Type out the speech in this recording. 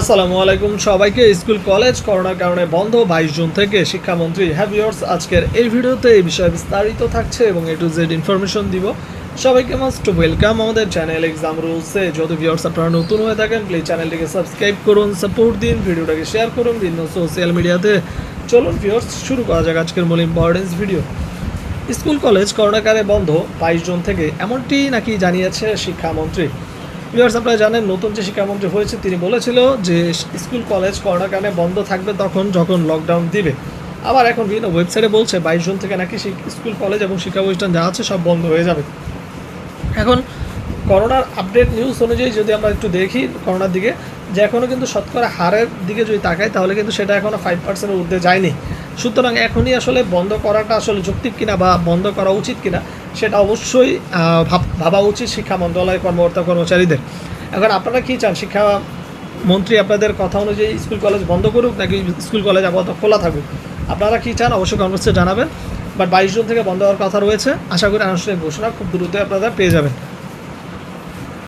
আসসালামু আলাইকুম সবাইকে। স্কুল, কলেজ করোনার কারণে বন্ধ বাইশ জুন থেকে শিক্ষামন্ত্রী হ্যাভিয়ার্স আজকের এই ভিডিওতে এই বিষয়ে বিস্তারিত থাকছে এবং এ টু জেড ইনফরমেশন দিব। সবাইকে মাস্ট ওয়েলকাম আমাদের চ্যানেল এক্সাম রুলসে যদি ভিউয়ার্স আপনারা নতুন হয়ে থাকেন প্লিজ চ্যানেলটিকে সাবস্ক্রাইব করুন সাপোর্ট দিন, ভিডিওটাকে শেয়ার করুন বিভিন্ন সোশ্যাল মিডিয়াতে চলুন ভিউয়ার্স শুরু করা যাক আজকের মূল ইম্পর্টেন্স ভিডিও স্কুল, কলেজ করোনাকালে বন্ধ বাইশ জুন থেকে এমনটি নাকি জানিয়েছে শিক্ষামন্ত্রী? ভিউয়ার্স আপনারা জানেন, নতুন যে শিক্ষামন্ত্রী হয়েছে, তিনি বলেছিল যে স্কুল, কলেজ করোনার কারণে বন্ধ থাকবে তখন যখন লকডাউন দিবে। আবার এখন বিভিন্ন ওয়েবসাইটে বলছে, বাইশ জুন থেকে নাকি স্কুল, কলেজ এবং শিক্ষা প্রতিষ্ঠান যা আছে সব বন্ধ হয়ে যাবে। এখন করোনার আপডেট নিউজ অনুযায়ী যদি আমরা একটু দেখি করোনার দিকে, যে এখনও কিন্তু শতকরা হারের দিকে যদি তাকাই, তাহলে কিন্তু সেটা এখনও ফাইভ পার্সেন্টের ঊর্ধ্বে যায়নি। সুতরাং এখনই আসলে বন্ধ করাটা আসলে যৌক্তিক কিনা বা বন্ধ করা উচিত কিনা সেটা অবশ্যই ভাব- উচিত শিক্ষা মন্ত্রণালয়ের কর্মকর্তা কর্মচারীদের। এখন আপনারা কী চান? শিক্ষা মন্ত্রী আপনাদের কথা অনুযায়ী স্কুল কলেজ বন্ধ করুক নাকি স্কুল কলেজ আপাতত খোলা থাকুক? আপনারা কী চান? অবশ্যই কংগ্রেসে জানাবেন। বাট বাইশ জুন থেকে বন্ধ হওয়ার কথা রয়েছে। আশা করি আনুষ্ঠানিক ঘোষণা খুব দ্রুতই আপনারা পেয়ে যাবেন।